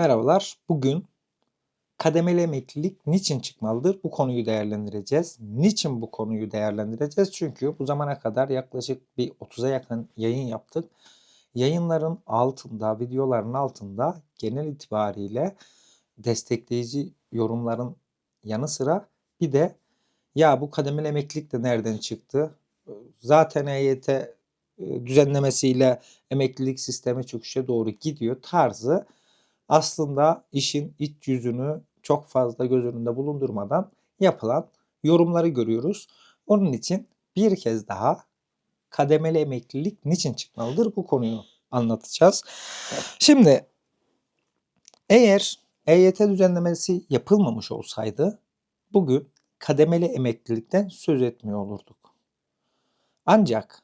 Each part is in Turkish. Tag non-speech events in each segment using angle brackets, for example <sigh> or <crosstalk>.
Merhabalar. Bugün kademeli emeklilik niçin çıkmalıdır? Bu konuyu değerlendireceğiz. Niçin bu konuyu değerlendireceğiz? Çünkü bu zamana kadar yaklaşık bir 30'a yakın yayın yaptık. Yayınların altında, videoların altında genel itibariyle destekleyici yorumların yanı sıra bir de ya bu kademeli emeklilik de nereden çıktı? Zaten EYT e, düzenlemesiyle emeklilik sistemi çöküşe doğru gidiyor tarzı aslında işin iç yüzünü çok fazla göz önünde bulundurmadan yapılan yorumları görüyoruz. Onun için bir kez daha kademeli emeklilik niçin çıkmalıdır bu konuyu anlatacağız. Şimdi eğer EYT düzenlemesi yapılmamış olsaydı bugün kademeli emeklilikten söz etmiyor olurduk. Ancak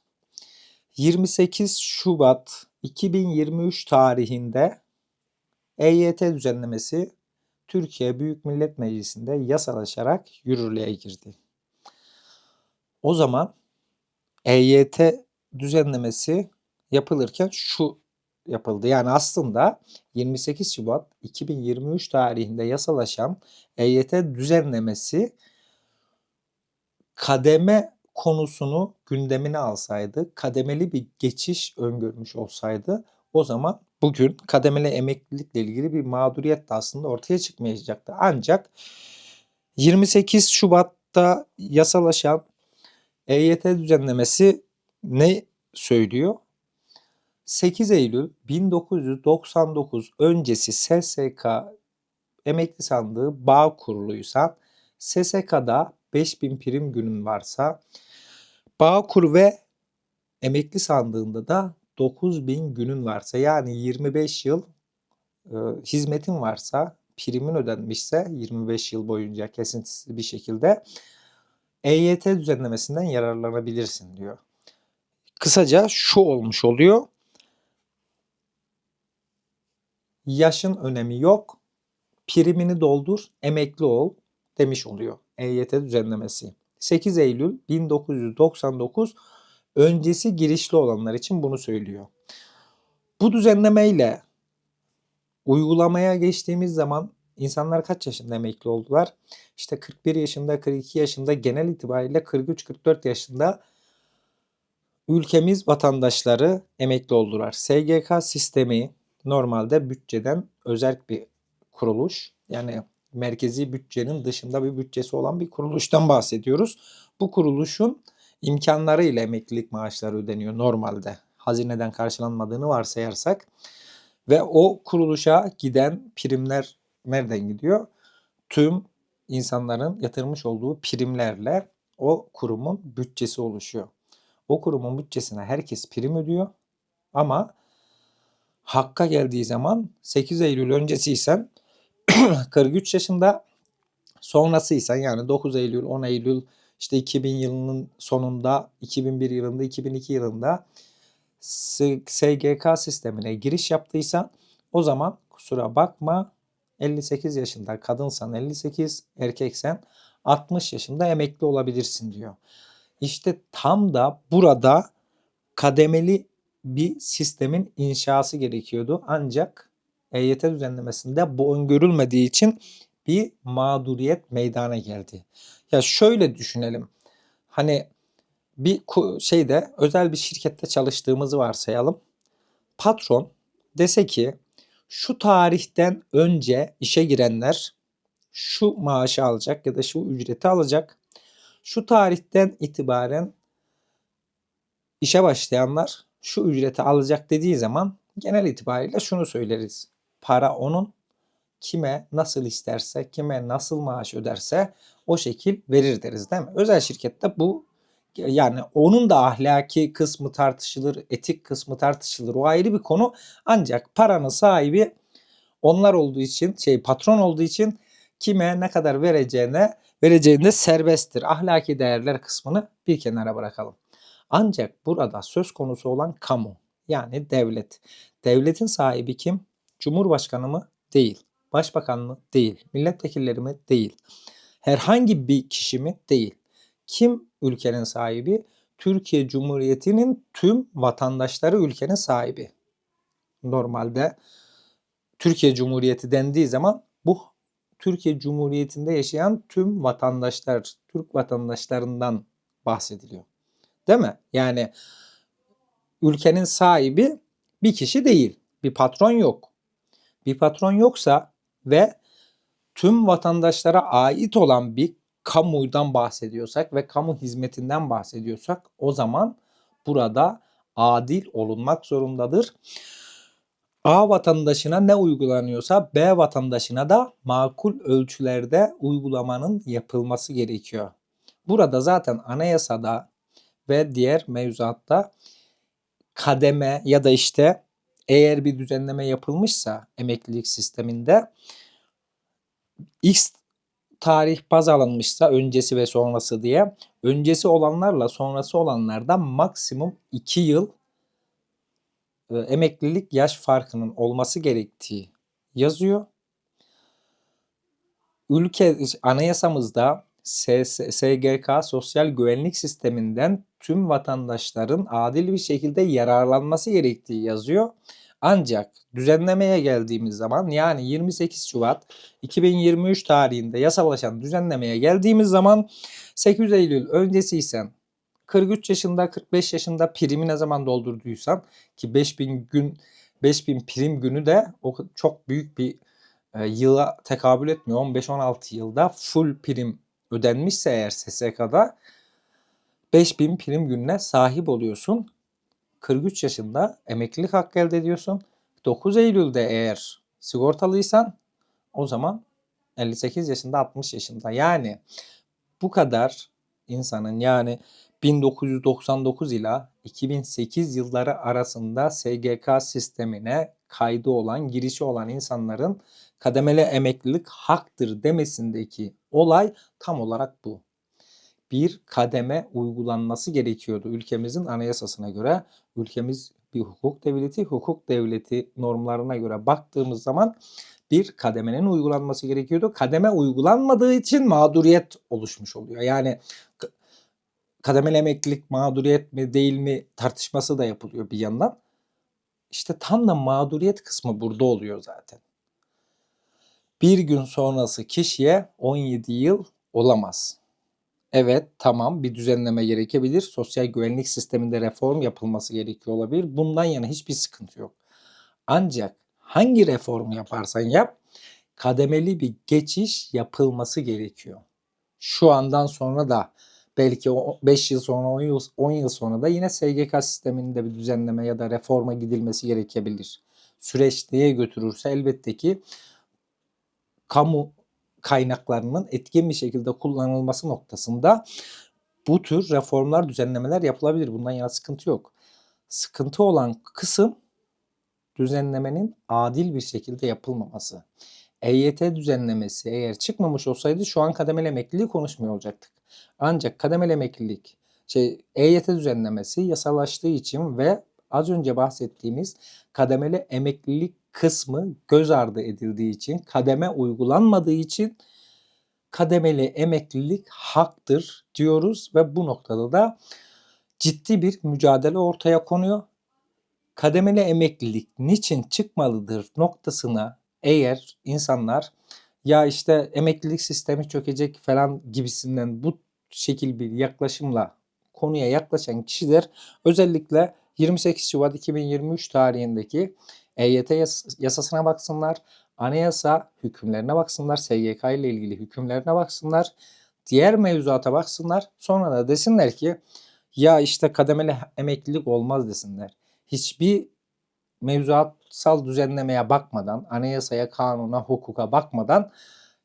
28 Şubat 2023 tarihinde EYT düzenlemesi Türkiye Büyük Millet Meclisi'nde yasalaşarak yürürlüğe girdi. O zaman EYT düzenlemesi yapılırken şu yapıldı. Yani aslında 28 Şubat 2023 tarihinde yasalaşan EYT düzenlemesi kademe konusunu gündemine alsaydı, kademeli bir geçiş öngörmüş olsaydı o zaman bugün kademeli emeklilikle ilgili bir mağduriyet de aslında ortaya çıkmayacaktı. Ancak 28 Şubat'ta yasalaşan EYT düzenlemesi ne söylüyor? 8 Eylül 1999 öncesi SSK emekli sandığı bağ kuruluysa SSK'da 5000 prim günün varsa Bağkur ve emekli sandığında da 9000 günün varsa yani 25 yıl e, hizmetin varsa primin ödenmişse 25 yıl boyunca kesintisiz bir şekilde EYT düzenlemesinden yararlanabilirsin diyor. Kısaca şu olmuş oluyor. Yaşın önemi yok. Primini doldur, emekli ol demiş oluyor EYT düzenlemesi. 8 Eylül 1999 öncesi girişli olanlar için bunu söylüyor. Bu düzenlemeyle uygulamaya geçtiğimiz zaman insanlar kaç yaşında emekli oldular? İşte 41 yaşında, 42 yaşında genel itibariyle 43-44 yaşında ülkemiz vatandaşları emekli oldular. SGK sistemi normalde bütçeden özel bir kuruluş. Yani merkezi bütçenin dışında bir bütçesi olan bir kuruluştan bahsediyoruz. Bu kuruluşun imkanları ile emeklilik maaşları ödeniyor normalde. Hazineden karşılanmadığını varsayarsak ve o kuruluşa giden primler nereden gidiyor? Tüm insanların yatırmış olduğu primlerle o kurumun bütçesi oluşuyor. O kurumun bütçesine herkes prim ödüyor ama hakka geldiği zaman 8 Eylül öncesiysen <clears throat> 43 yaşında sonrasıysan yani 9 Eylül 10 Eylül işte 2000 yılının sonunda, 2001 yılında, 2002 yılında SGK sistemine giriş yaptıysa o zaman kusura bakma 58 yaşında kadınsan 58, erkeksen 60 yaşında emekli olabilirsin diyor. İşte tam da burada kademeli bir sistemin inşası gerekiyordu. Ancak EYT düzenlemesinde bu öngörülmediği için bir mağduriyet meydana geldi. Ya şöyle düşünelim. Hani bir şeyde özel bir şirkette çalıştığımızı varsayalım. Patron dese ki şu tarihten önce işe girenler şu maaşı alacak ya da şu ücreti alacak. Şu tarihten itibaren işe başlayanlar şu ücreti alacak dediği zaman genel itibariyle şunu söyleriz. Para onun, kime nasıl isterse, kime nasıl maaş öderse o şekil verir deriz değil mi? Özel şirkette bu yani onun da ahlaki kısmı tartışılır, etik kısmı tartışılır. O ayrı bir konu. Ancak paranın sahibi onlar olduğu için, şey patron olduğu için kime ne kadar vereceğine vereceğinde serbesttir. Ahlaki değerler kısmını bir kenara bırakalım. Ancak burada söz konusu olan kamu yani devlet. Devletin sahibi kim? Cumhurbaşkanı mı? Değil. Başbakan mı? Değil. Milletvekilleri mi? Değil. Herhangi bir kişi mi? Değil. Kim ülkenin sahibi? Türkiye Cumhuriyeti'nin tüm vatandaşları ülkenin sahibi. Normalde Türkiye Cumhuriyeti dendiği zaman bu Türkiye Cumhuriyeti'nde yaşayan tüm vatandaşlar, Türk vatandaşlarından bahsediliyor. Değil mi? Yani ülkenin sahibi bir kişi değil. Bir patron yok. Bir patron yoksa ve tüm vatandaşlara ait olan bir kamudan bahsediyorsak ve kamu hizmetinden bahsediyorsak o zaman burada adil olunmak zorundadır. A vatandaşına ne uygulanıyorsa B vatandaşına da makul ölçülerde uygulamanın yapılması gerekiyor. Burada zaten anayasada ve diğer mevzuatta kademe ya da işte eğer bir düzenleme yapılmışsa emeklilik sisteminde X tarih baz alınmışsa öncesi ve sonrası diye öncesi olanlarla sonrası olanlardan maksimum 2 yıl e, emeklilik yaş farkının olması gerektiği yazıyor. Ülke anayasamızda SGK sosyal güvenlik sisteminden tüm vatandaşların adil bir şekilde yararlanması gerektiği yazıyor. Ancak düzenlemeye geldiğimiz zaman yani 28 Şubat 2023 tarihinde yasalaşan düzenlemeye geldiğimiz zaman 8 Eylül öncesiysen 43 yaşında 45 yaşında primi ne zaman doldurduysan ki 5000 gün 5000 prim günü de o çok büyük bir e, yıla tekabül etmiyor. 15-16 yılda full prim ödenmişse eğer SSK'da 5000 prim gününe sahip oluyorsun. 43 yaşında emeklilik hakkı elde ediyorsun. 9 Eylül'de eğer sigortalıysan o zaman 58 yaşında 60 yaşında. Yani bu kadar insanın yani 1999 ila 2008 yılları arasında SGK sistemine kaydı olan, girişi olan insanların kademeli emeklilik haktır demesindeki olay tam olarak bu. Bir kademe uygulanması gerekiyordu ülkemizin anayasasına göre. Ülkemiz bir hukuk devleti, hukuk devleti normlarına göre baktığımız zaman bir kademenin uygulanması gerekiyordu. Kademe uygulanmadığı için mağduriyet oluşmuş oluyor. Yani kademeli emeklilik mağduriyet mi değil mi tartışması da yapılıyor bir yandan. İşte tam da mağduriyet kısmı burada oluyor zaten. Bir gün sonrası kişiye 17 yıl olamaz. Evet tamam bir düzenleme gerekebilir. Sosyal güvenlik sisteminde reform yapılması gerekiyor olabilir. Bundan yana hiçbir sıkıntı yok. Ancak hangi reformu yaparsan yap kademeli bir geçiş yapılması gerekiyor. Şu andan sonra da belki 5 yıl sonra 10 yıl, 10 yıl sonra da yine SGK sisteminde bir düzenleme ya da reforma gidilmesi gerekebilir. Süreç neye götürürse elbette ki kamu kaynaklarının etkin bir şekilde kullanılması noktasında bu tür reformlar, düzenlemeler yapılabilir. Bundan yana sıkıntı yok. Sıkıntı olan kısım düzenlemenin adil bir şekilde yapılmaması. EYT düzenlemesi eğer çıkmamış olsaydı şu an kademeli emekliliği konuşmuyor olacaktık. Ancak kademeli emeklilik şey EYT düzenlemesi yasalaştığı için ve az önce bahsettiğimiz kademeli emeklilik kısmı göz ardı edildiği için, kademe uygulanmadığı için kademeli emeklilik haktır diyoruz ve bu noktada da ciddi bir mücadele ortaya konuyor. Kademeli emeklilik niçin çıkmalıdır noktasına eğer insanlar ya işte emeklilik sistemi çökecek falan gibisinden bu şekil bir yaklaşımla konuya yaklaşan kişiler özellikle 28 Şubat 2023 tarihindeki EYT yasasına baksınlar, anayasa hükümlerine baksınlar, SGK ile ilgili hükümlerine baksınlar, diğer mevzuata baksınlar. Sonra da desinler ki ya işte kademeli emeklilik olmaz desinler. Hiçbir mevzuatsal düzenlemeye bakmadan, anayasaya, kanuna, hukuka bakmadan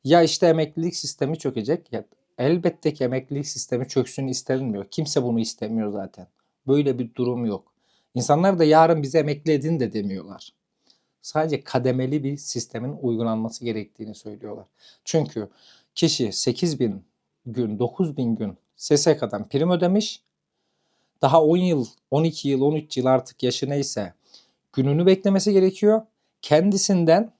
ya işte emeklilik sistemi çökecek ya elbette ki emeklilik sistemi çöksün istenmiyor. Kimse bunu istemiyor zaten. Böyle bir durum yok. İnsanlar da yarın bize emekli edin de demiyorlar. Sadece kademeli bir sistemin uygulanması gerektiğini söylüyorlar. Çünkü kişi 8 bin gün, 9 bin gün SSK'dan prim ödemiş. Daha 10 yıl, 12 yıl, 13 yıl artık yaşı neyse gününü beklemesi gerekiyor. Kendisinden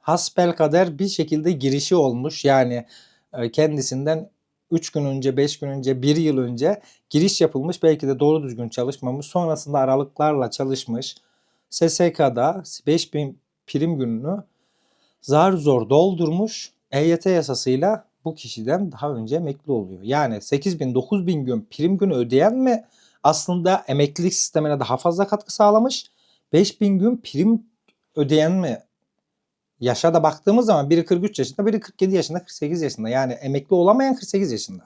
hasbel kader bir şekilde girişi olmuş. Yani e, kendisinden 3 gün önce, 5 gün önce, 1 yıl önce giriş yapılmış. Belki de doğru düzgün çalışmamış. Sonrasında aralıklarla çalışmış. SSK'da 5000 prim gününü zar zor doldurmuş. EYT yasasıyla bu kişiden daha önce emekli oluyor. Yani 8 bin 9 bin gün prim günü ödeyen mi aslında emeklilik sistemine daha fazla katkı sağlamış? 5 bin gün prim ödeyen mi yaşa da baktığımız zaman biri 43 yaşında, biri 47 yaşında, 48 yaşında. Yani emekli olamayan 48 yaşında.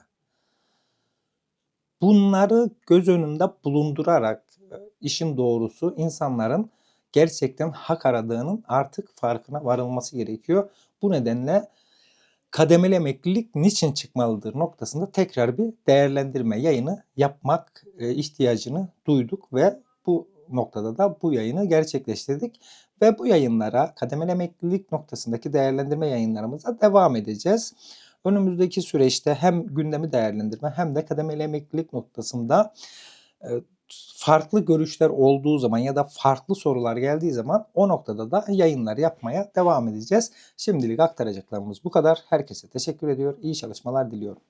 Bunları göz önünde bulundurarak e, işin doğrusu insanların gerçekten hak aradığının artık farkına varılması gerekiyor. Bu nedenle kademeli emeklilik niçin çıkmalıdır noktasında tekrar bir değerlendirme yayını yapmak e, ihtiyacını duyduk ve bu noktada da bu yayını gerçekleştirdik. Ve bu yayınlara kademeli emeklilik noktasındaki değerlendirme yayınlarımıza devam edeceğiz. Önümüzdeki süreçte hem gündemi değerlendirme hem de kademeli emeklilik noktasında e, farklı görüşler olduğu zaman ya da farklı sorular geldiği zaman o noktada da yayınlar yapmaya devam edeceğiz. Şimdilik aktaracaklarımız bu kadar. Herkese teşekkür ediyor. İyi çalışmalar diliyorum.